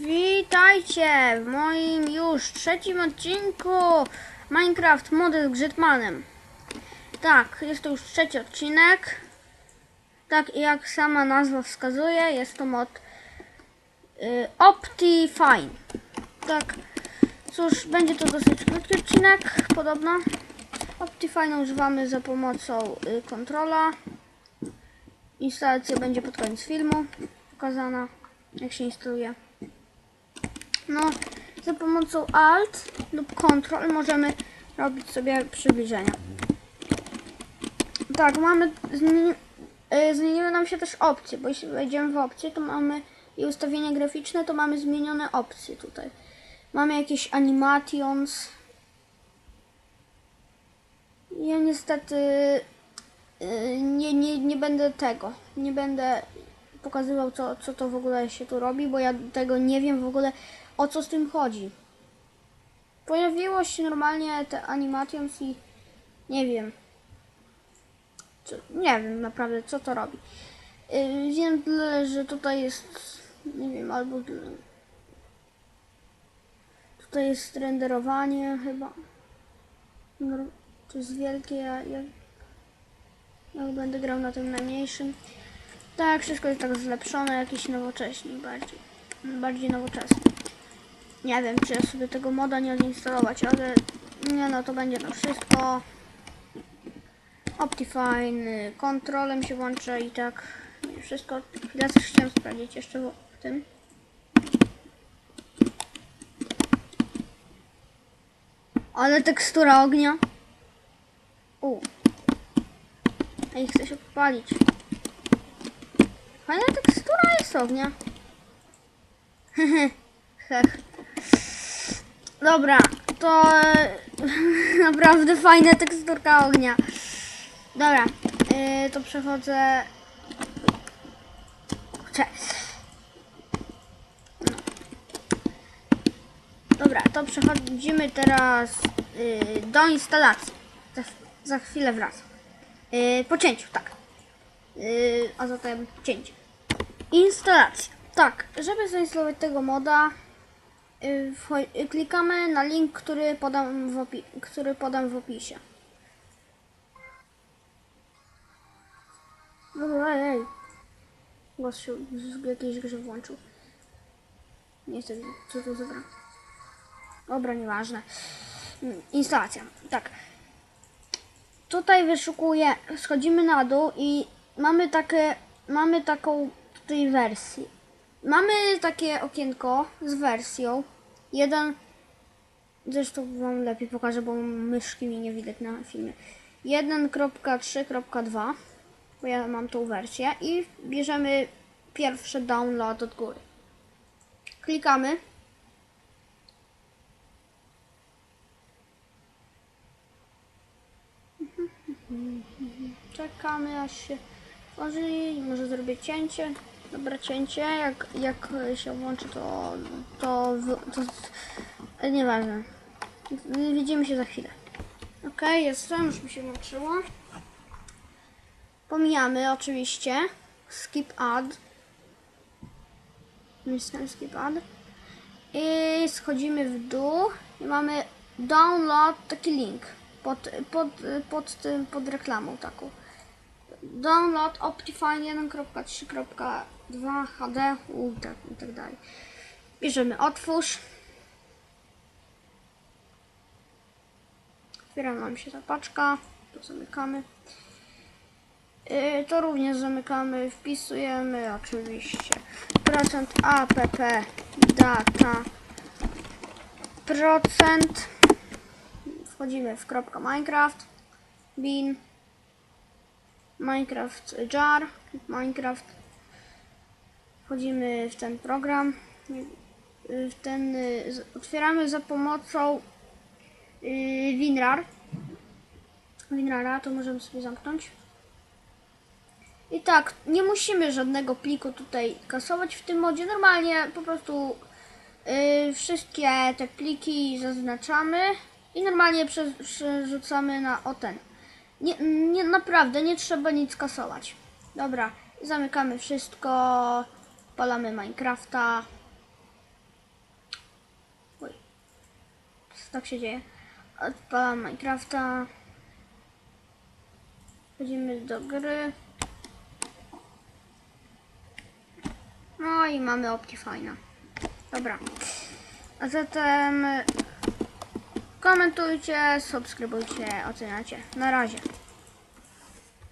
Witajcie w moim już trzecim odcinku Minecraft Mody z Grzydmanem. Tak, jest to już trzeci odcinek. Tak jak sama nazwa wskazuje, jest to mod y, Optifine. Tak, cóż, będzie to dosyć krótki odcinek, podobno. Optifine używamy za pomocą y, kontrola. Instalacja będzie pod koniec filmu pokazana, jak się instaluje. No, za pomocą Alt lub Ctrl możemy robić sobie przybliżenia. Tak, mamy. Y, zmieniły nam się też opcje, bo jeśli wejdziemy w opcje, to mamy i ustawienia graficzne, to mamy zmienione opcje tutaj. Mamy jakieś animations. Ja niestety y, nie, nie, nie będę tego. Nie będę pokazywał, co, co to w ogóle się tu robi, bo ja tego nie wiem w ogóle, o co z tym chodzi. Pojawiło się normalnie te animations i nie wiem. Co, nie wiem naprawdę, co to robi. Yy, wiem tyle, że tutaj jest, nie wiem, albo tutaj jest renderowanie chyba. To jest wielkie, ja, ja, ja będę grał na tym najmniejszym. Tak, wszystko jest tak zlepszone, jakieś nowocześniej bardziej. Bardziej nowoczesne. Nie wiem, czy ja sobie tego moda nie odinstalować, ale nie no, to będzie to wszystko. Optifine, kontrolem się włączę i tak nie, wszystko. Chwilę chciałem sprawdzić jeszcze w tym. Ale tekstura ognia. U. Ej, chcę się popalić. Fajna tekstura jest ognia. Hech. Dobra, to e, naprawdę fajna teksturka ognia. Dobra, e, to przechodzę. Kurczę. Dobra, to przechodzimy teraz y, do instalacji. Za, za chwilę wracam. Y, po cięciu, tak. Yy, a zatem cięcie. Instalacja. Tak, żeby zainstalować tego moda, wcho- yy, klikamy na link, który podam w, opi- który podam w opisie. Dobra, ej. Głos się w jakiejś grze włączył. Nie chcę, co to za gra. Dobra, nieważne. Instalacja. Tak. Tutaj wyszukuję, schodzimy na dół i mamy takie, mamy taką tutaj wersję. Mamy takie okienko z wersją. Jeden, zresztą wam lepiej pokażę, bo myszki mi nie widać na filmie. 1.3.2, bo ja mam tą wersję i bierzemy pierwszy download od góry. Klikamy. Czekamy aż się tworzy i może zrobię cięcie. Dobra, cięcie. Jak, jak się włączy to, to, w- to ale nieważne. Widzimy się za chwilę. Ok, jestem, już mi się włączyło. Pomijamy oczywiście skip ad. Naciskamy skip ad. I schodzimy w dół i mamy download taki link pod, pod, pod, tym, pod reklamą taką. Download Optifine 1.3.2 HD u, tak, i tak dalej. Bierzemy otwórz. Otwiera nam się ta paczka. To zamykamy. Yy, to również zamykamy. Wpisujemy oczywiście procent app data procent wchodzimy w kropka Minecraft bin Minecraft jar Minecraft wchodzimy w ten program w ten otwieramy za pomocą y, WinRAR WinRARa to możemy sobie zamknąć i tak, nie musimy żadnego pliku tutaj kasować w tym modzie. Normalnie po prostu yy, wszystkie te pliki zaznaczamy i normalnie prze, przerzucamy na o ten. Nie, nie, naprawdę, nie trzeba nic kasować. Dobra, zamykamy wszystko. Palamy Minecrafta. Oj. Co tak się dzieje? Odpalamy Minecrafta. Wchodzimy do gry. No i mamy opcję fajna. Dobra. A zatem komentujcie, subskrybujcie, oceniacie. Na razie.